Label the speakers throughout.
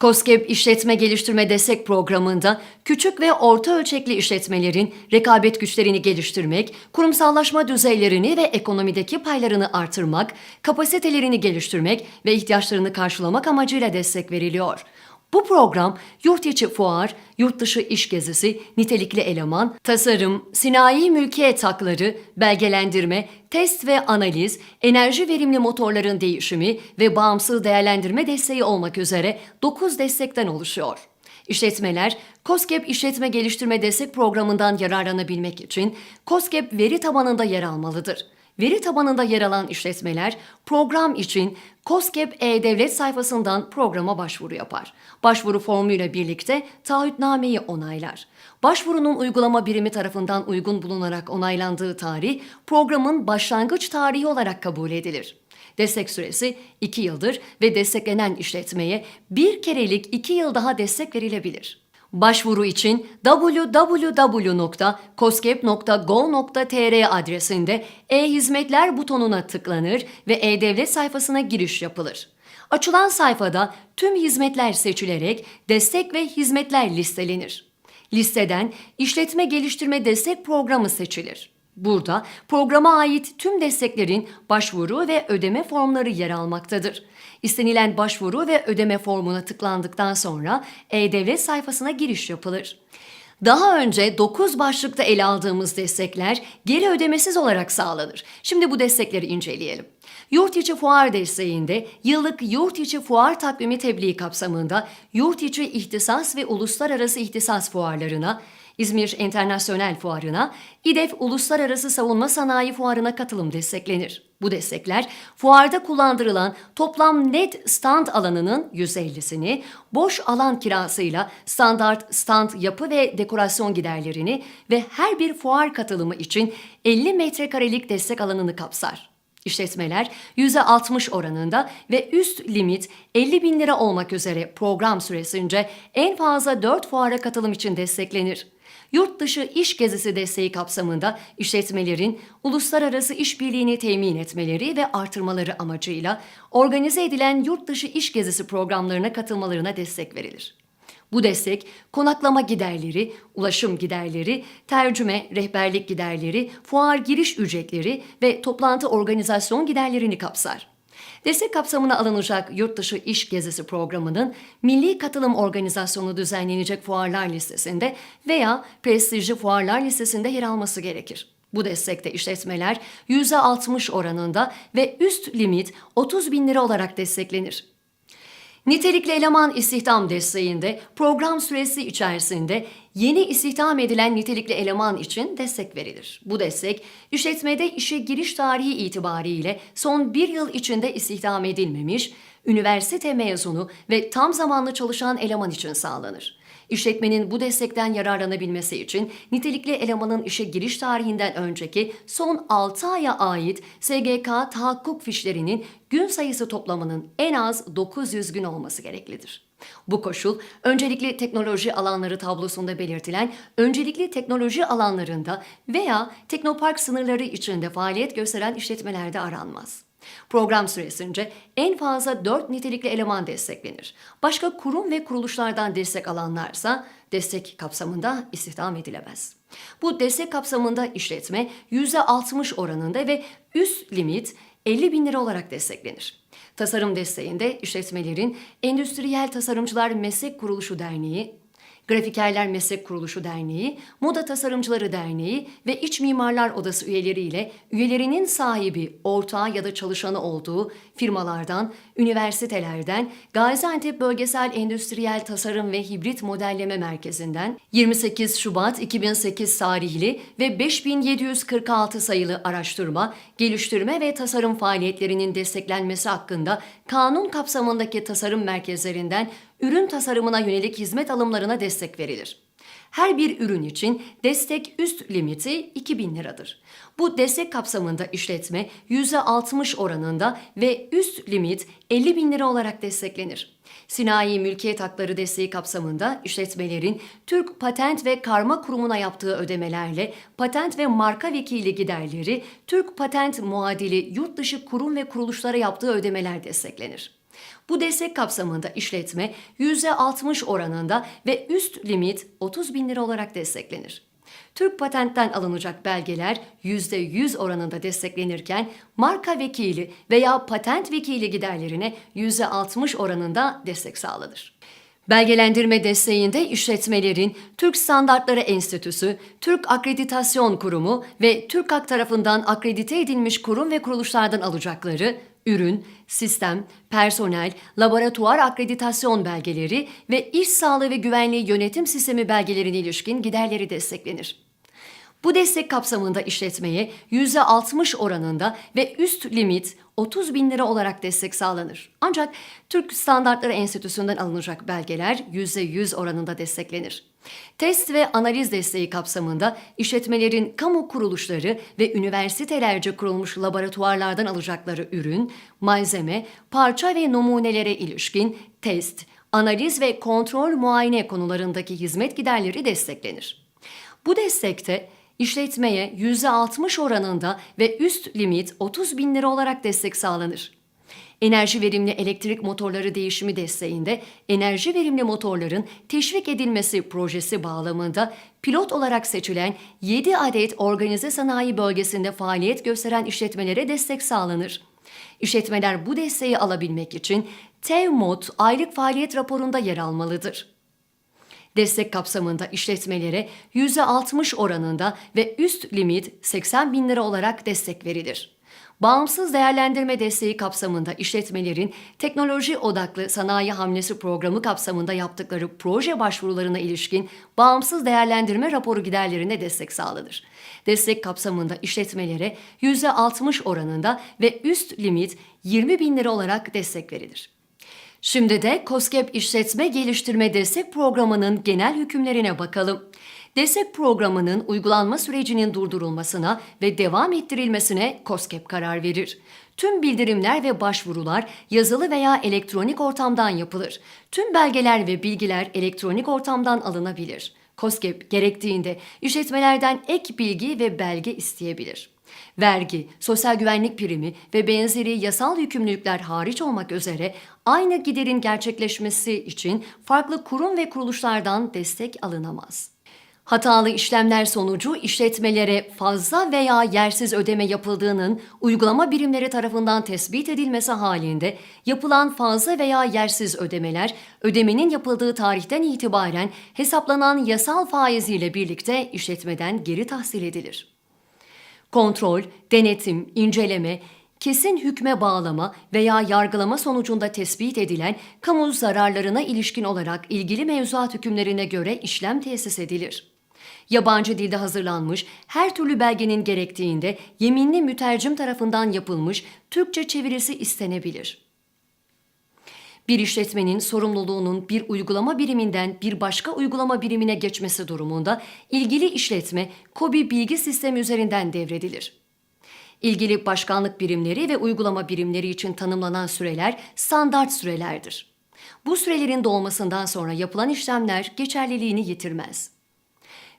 Speaker 1: COSGAP İşletme Geliştirme Destek Programı'nda küçük ve orta ölçekli işletmelerin rekabet güçlerini geliştirmek, kurumsallaşma düzeylerini ve ekonomideki paylarını artırmak, kapasitelerini geliştirmek ve ihtiyaçlarını karşılamak amacıyla destek veriliyor. Bu program yurt içi fuar, yurt dışı iş gezisi, nitelikli eleman, tasarım, sinayi mülkiyet hakları, belgelendirme, test ve analiz, enerji verimli motorların değişimi ve bağımsız değerlendirme desteği olmak üzere 9 destekten oluşuyor. İşletmeler, COSGAP İşletme Geliştirme Destek Programı'ndan yararlanabilmek için COSGAP veri tabanında yer almalıdır. Veri tabanında yer alan işletmeler program için COSGAP E-Devlet sayfasından programa başvuru yapar. Başvuru formuyla birlikte taahhütnameyi onaylar. Başvurunun uygulama birimi tarafından uygun bulunarak onaylandığı tarih programın başlangıç tarihi olarak kabul edilir. Destek süresi 2 yıldır ve desteklenen işletmeye bir kerelik 2 yıl daha destek verilebilir. Başvuru için www.coskep.gov.tr adresinde e-hizmetler butonuna tıklanır ve e-devlet sayfasına giriş yapılır. Açılan sayfada tüm hizmetler seçilerek destek ve hizmetler listelenir. Listeden işletme geliştirme destek programı seçilir. Burada programa ait tüm desteklerin başvuru ve ödeme formları yer almaktadır. İstenilen başvuru ve ödeme formuna tıklandıktan sonra e-devlet sayfasına giriş yapılır. Daha önce 9 başlıkta ele aldığımız destekler geri ödemesiz olarak sağlanır. Şimdi bu destekleri inceleyelim. Yurt içi fuar desteğinde yıllık yurt içi fuar takvimi tebliği kapsamında yurt içi ihtisas ve uluslararası ihtisas fuarlarına, İzmir Enternasyonel Fuarı'na, İDEF Uluslararası Savunma Sanayi Fuarı'na katılım desteklenir. Bu destekler fuarda kullandırılan toplam net stand alanının %50'sini, boş alan kirasıyla standart stand yapı ve dekorasyon giderlerini ve her bir fuar katılımı için 50 metrekarelik destek alanını kapsar. İşletmeler %60 oranında ve üst limit 50 bin lira olmak üzere program süresince en fazla 4 fuara katılım için desteklenir. Yurt dışı iş gezisi desteği kapsamında işletmelerin uluslararası işbirliğini temin etmeleri ve artırmaları amacıyla organize edilen yurt dışı iş gezisi programlarına katılmalarına destek verilir. Bu destek konaklama giderleri, ulaşım giderleri, tercüme, rehberlik giderleri, fuar giriş ücretleri ve toplantı organizasyon giderlerini kapsar. Destek kapsamına alınacak yurt dışı iş gezisi programının milli katılım organizasyonu düzenlenecek fuarlar listesinde veya prestijli fuarlar listesinde yer alması gerekir. Bu destekte işletmeler %60 oranında ve üst limit 30 bin lira olarak desteklenir. Nitelikli eleman istihdam desteğinde program süresi içerisinde yeni istihdam edilen nitelikli eleman için destek verilir. Bu destek işletmede işe giriş tarihi itibariyle son bir yıl içinde istihdam edilmemiş, üniversite mezunu ve tam zamanlı çalışan eleman için sağlanır. İşletmenin bu destekten yararlanabilmesi için nitelikli elemanın işe giriş tarihinden önceki son 6 aya ait SGK tahakkuk fişlerinin gün sayısı toplamının en az 900 gün olması gereklidir. Bu koşul öncelikli teknoloji alanları tablosunda belirtilen öncelikli teknoloji alanlarında veya teknopark sınırları içinde faaliyet gösteren işletmelerde aranmaz. Program süresince en fazla 4 nitelikli eleman desteklenir. Başka kurum ve kuruluşlardan destek alanlarsa destek kapsamında istihdam edilemez. Bu destek kapsamında işletme %60 oranında ve üst limit 50 bin lira olarak desteklenir. Tasarım desteğinde işletmelerin Endüstriyel Tasarımcılar Meslek Kuruluşu Derneği, Grafikerler Meslek Kuruluşu Derneği, Moda Tasarımcıları Derneği ve İç Mimarlar Odası üyeleriyle üyelerinin sahibi, ortağı ya da çalışanı olduğu firmalardan, üniversitelerden, Gaziantep Bölgesel Endüstriyel Tasarım ve Hibrit Modelleme Merkezi'nden 28 Şubat 2008 tarihli ve 5746 sayılı araştırma, geliştirme ve tasarım faaliyetlerinin desteklenmesi hakkında kanun kapsamındaki tasarım merkezlerinden ürün tasarımına yönelik hizmet alımlarına destek verilir. Her bir ürün için destek üst limiti 2000 liradır. Bu destek kapsamında işletme %60 oranında ve üst limit 50 bin lira olarak desteklenir. Sinayi mülkiyet hakları desteği kapsamında işletmelerin Türk Patent ve Karma Kurumu'na yaptığı ödemelerle patent ve marka vekili giderleri, Türk Patent muadili yurt dışı kurum ve kuruluşlara yaptığı ödemeler desteklenir. Bu destek kapsamında işletme %60 oranında ve üst limit 30 bin lira olarak desteklenir. Türk Patent'ten alınacak belgeler %100 oranında desteklenirken marka vekili veya patent vekili giderlerine %60 oranında destek sağlanır. Belgelendirme desteğinde işletmelerin Türk Standartları Enstitüsü, Türk Akreditasyon Kurumu ve TÜRKAK tarafından akredite edilmiş kurum ve kuruluşlardan alacakları ürün, sistem, personel, laboratuvar akreditasyon belgeleri ve iş sağlığı ve güvenliği yönetim sistemi belgelerine ilişkin giderleri desteklenir. Bu destek kapsamında işletmeye %60 oranında ve üst limit 30 bin lira olarak destek sağlanır. Ancak Türk Standartları Enstitüsü'nden alınacak belgeler %100 oranında desteklenir. Test ve analiz desteği kapsamında işletmelerin kamu kuruluşları ve üniversitelerce kurulmuş laboratuvarlardan alacakları ürün, malzeme, parça ve numunelere ilişkin test, analiz ve kontrol muayene konularındaki hizmet giderleri desteklenir. Bu destekte işletmeye %60 oranında ve üst limit 30 bin lira olarak destek sağlanır. Enerji verimli elektrik motorları değişimi desteğinde enerji verimli motorların teşvik edilmesi projesi bağlamında pilot olarak seçilen 7 adet organize sanayi bölgesinde faaliyet gösteren işletmelere destek sağlanır. İşletmeler bu desteği alabilmek için TEVMOD aylık faaliyet raporunda yer almalıdır. Destek kapsamında işletmelere %60 oranında ve üst limit 80 bin lira olarak destek verilir. Bağımsız değerlendirme desteği kapsamında işletmelerin teknoloji odaklı sanayi hamlesi programı kapsamında yaptıkları proje başvurularına ilişkin bağımsız değerlendirme raporu giderlerine destek sağlanır. Destek kapsamında işletmelere %60 oranında ve üst limit 20 bin lira olarak destek verilir. Şimdi de COSGAP İşletme Geliştirme Destek Programı'nın genel hükümlerine bakalım. Destek programının uygulanma sürecinin durdurulmasına ve devam ettirilmesine COSGAP karar verir. Tüm bildirimler ve başvurular yazılı veya elektronik ortamdan yapılır. Tüm belgeler ve bilgiler elektronik ortamdan alınabilir. COSGAP gerektiğinde işletmelerden ek bilgi ve belge isteyebilir. Vergi, sosyal güvenlik primi ve benzeri yasal yükümlülükler hariç olmak üzere aynı giderin gerçekleşmesi için farklı kurum ve kuruluşlardan destek alınamaz. Hatalı işlemler sonucu işletmelere fazla veya yersiz ödeme yapıldığının uygulama birimleri tarafından tespit edilmesi halinde yapılan fazla veya yersiz ödemeler ödemenin yapıldığı tarihten itibaren hesaplanan yasal faiziyle birlikte işletmeden geri tahsil edilir kontrol, denetim, inceleme, kesin hükme bağlama veya yargılama sonucunda tespit edilen kamu zararlarına ilişkin olarak ilgili mevzuat hükümlerine göre işlem tesis edilir. Yabancı dilde hazırlanmış her türlü belgenin gerektiğinde yeminli mütercim tarafından yapılmış Türkçe çevirisi istenebilir. Bir işletmenin sorumluluğunun bir uygulama biriminden bir başka uygulama birimine geçmesi durumunda ilgili işletme KOBİ bilgi sistemi üzerinden devredilir. İlgili başkanlık birimleri ve uygulama birimleri için tanımlanan süreler standart sürelerdir. Bu sürelerin dolmasından sonra yapılan işlemler geçerliliğini yitirmez.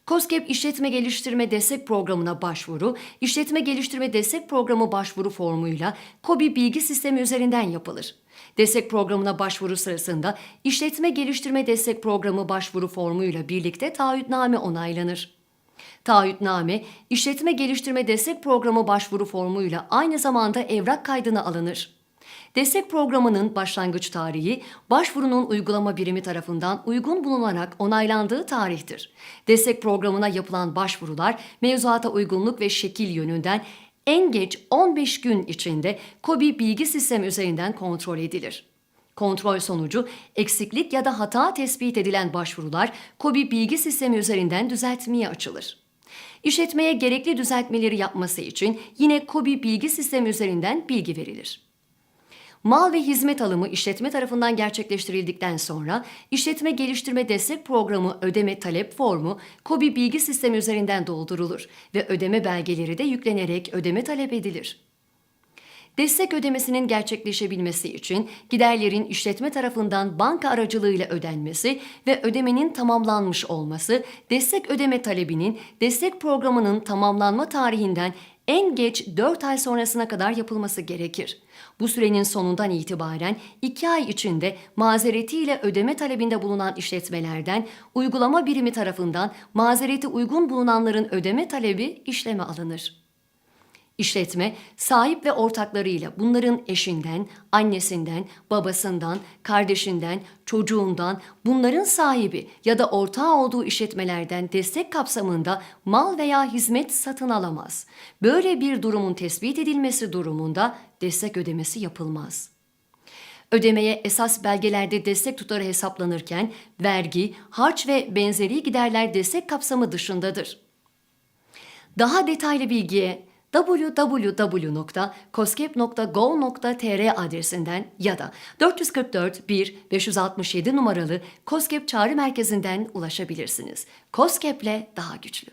Speaker 1: COSGAP İşletme Geliştirme Destek Programı'na başvuru, İşletme Geliştirme Destek Programı başvuru formuyla KOBİ bilgi sistemi üzerinden yapılır. Destek programına başvuru sırasında İşletme Geliştirme Destek Programı başvuru formuyla birlikte taahhütname onaylanır. Taahhütname, İşletme Geliştirme Destek Programı başvuru formuyla aynı zamanda evrak kaydına alınır. Destek programının başlangıç tarihi, başvurunun uygulama birimi tarafından uygun bulunarak onaylandığı tarihtir. Destek programına yapılan başvurular, mevzuata uygunluk ve şekil yönünden en geç 15 gün içinde KOBİ bilgi sistemi üzerinden kontrol edilir. Kontrol sonucu eksiklik ya da hata tespit edilen başvurular KOBİ bilgi sistemi üzerinden düzeltmeye açılır. İşletmeye gerekli düzeltmeleri yapması için yine KOBİ bilgi sistemi üzerinden bilgi verilir. Mal ve hizmet alımı işletme tarafından gerçekleştirildikten sonra işletme geliştirme destek programı ödeme talep formu KOBİ bilgi sistemi üzerinden doldurulur ve ödeme belgeleri de yüklenerek ödeme talep edilir. Destek ödemesinin gerçekleşebilmesi için giderlerin işletme tarafından banka aracılığıyla ödenmesi ve ödemenin tamamlanmış olması, destek ödeme talebinin destek programının tamamlanma tarihinden en geç 4 ay sonrasına kadar yapılması gerekir. Bu sürenin sonundan itibaren 2 ay içinde mazeretiyle ödeme talebinde bulunan işletmelerden uygulama birimi tarafından mazereti uygun bulunanların ödeme talebi işleme alınır. İşletme, sahip ve ortaklarıyla bunların eşinden, annesinden, babasından, kardeşinden, çocuğundan, bunların sahibi ya da ortağı olduğu işletmelerden destek kapsamında mal veya hizmet satın alamaz. Böyle bir durumun tespit edilmesi durumunda destek ödemesi yapılmaz. Ödemeye esas belgelerde destek tutarı hesaplanırken vergi, harç ve benzeri giderler destek kapsamı dışındadır. Daha detaylı bilgiye www.koskep.gov.tr adresinden ya da 444 1 567 numaralı Koskep Çağrı Merkezi'nden ulaşabilirsiniz. Koskep'le daha güçlü.